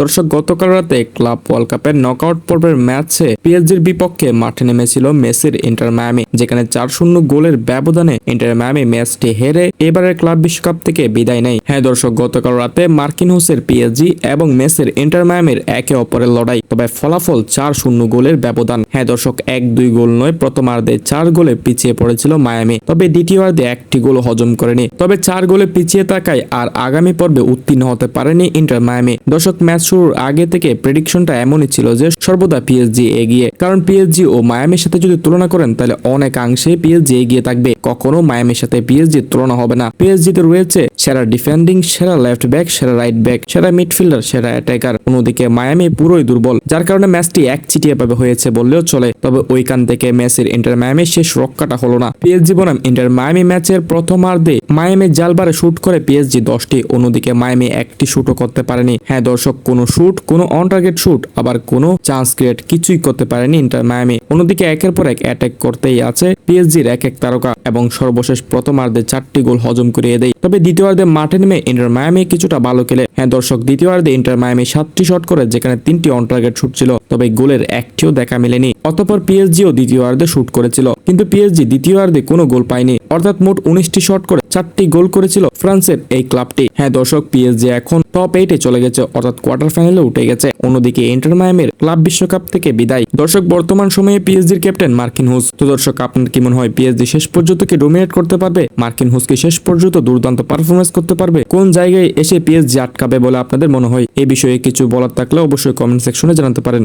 দর্শক, গতকাল রাতে ক্লাব ওয়ার্ল্ড কাপের নকআউট পর্বের ম্যাচে পিএসজির বিপক্ষে মাঠে নেমেছিল মেসির ইন্টার মায়ামি, যেখানে চার শূন্য গোলের ব্যবধানে ইন্টার মায়ামি ম্যাচটি হেরে এবারের ক্লাব বিশ্বকাপ থেকে বিদায় নেয়। হ্যাঁ দর্শক, গতকাল রাতে মার্কিন হোসের পিএসজি এবং মেসির ইন্টার মায়ামির একে অপরের লড়াই, তবে ফলাফল চার শূন্য গোলের ব্যবধান। হ্যাঁ দর্শক, এক দুই গোল নয় প্রথমার্ধে চার গোলে পিছিয়ে পড়েছিল মায়ামি, তবে দ্বিতীয়ার্ধে একটি গোল হজম করেনি। তবে চার গোলে পিছিয়ে থাকায় আর আগামী পর্বে উত্তীর্ণ হতে পারেনি ইন্টার মায়ামি। দর্শক, ম্যাচ শুরুর আগে থেকে প্রেডিকশনটা এমনই ছিল যে সর্বদা পিএসজি এগিয়ে, কারণ পিএসজি ও মায়ামির সাথে যদি তুলনা করেন, তাহলে অনেকাংশে পিএসজি এগিয়ে থাকবে। কখনো মায়ামির সাথে পিএসজি তুলনা হবে না। পিএসজিতে রয়েছে সেরা ডিফেন্ডিং সেরা লেফট ব্যাক সেরা রাইট ব্যাক সেরা মিডফিল্ডার সেরা অ্যাটাকার অন্যদিকে মায়ামি পুরোই দুর্বল, যার কারণে ম্যাচটি এক চিটিয়ে ভাবে হয়েছে বললেও চলে। তবে ওইখান থেকে ম্যাচের ইন্টার মায়ামির শেষ রক্ষাটা হলো না। পিএসজি বনাম ইন্টার মায়ামি ম্যাচের প্রথমার্ধে মায়ামি জালবারে শুট করে পিএসজি দশটি। অন্যদিকে মায়ামি একটি শুটও করতে পারেনি। হ্যাঁ দর্শক, কোনো শুট কোনো অন টার্গেট শুট আবার কোনো চান্স ক্রিয়েট কিছুই করতে পারেনি ইন্টার মায়ামি অন্যদিকে একের পর এক অ্যাটাক করতেই আছে পিএসজির এক এক তারকা। এবং সর্বশেষ প্রথমার্ধে চারটি গোল হজম করিয়ে দেয়। তবে দ্বিতীয়ার্ধে মাঠে নেমে ইন্টার মায়ামি কিছুটা ভালো খেলে। হ্যাঁ দর্শক, দ্বিতীয়ার্ধে ইন্টার মায়ামি সাতটি শট করে, যেখানে তিনটি অন টার্গেট শুট ছিল। তবে গোলের একটিও দেখা মেলেনি। অতপর পিএসজিও দ্বিতীয়ার্ধে শুট করেছিল। কিন্তু পিএসজি দ্বিতীয়ার্ধে কোনো গোল পায়নি। অর্থাৎ মোট উনিশটি শট করে চারটি গোল করেছিল ফ্রান্সের এই ক্লাবটি। হ্যাঁ দর্শক পিএসজি এখন টপ এইটে চলে গেছে, অর্থাৎ কোয়ার্টার ফাইনালে উঠে গেছে। অন্যদিকে ইন্টার মায়ামের ক্লাব বিশ্বকাপ থেকে বিদায়। দর্শক, বর্তমান সময়ে পিএসজির ক্যাপ্টেন মার্কিন হুস। তো দর্শক, আপনার কি মনে হয় পিএসজি শেষ পর্যন্ত কি ডোমিনেট করতে পারবে? মার্কিন হুস কি শেষ পর্যন্ত দুর্দান্ত পারফরমেন্স করতে পারবে? কোন জায়গায় এসে পিএসজি আটকাবে বলে আপনাদের মনে হয়? এই বিষয়ে কিছু বলার থাকলে অবশ্যই কমেন্ট সেকশনে জানাতে পারেন।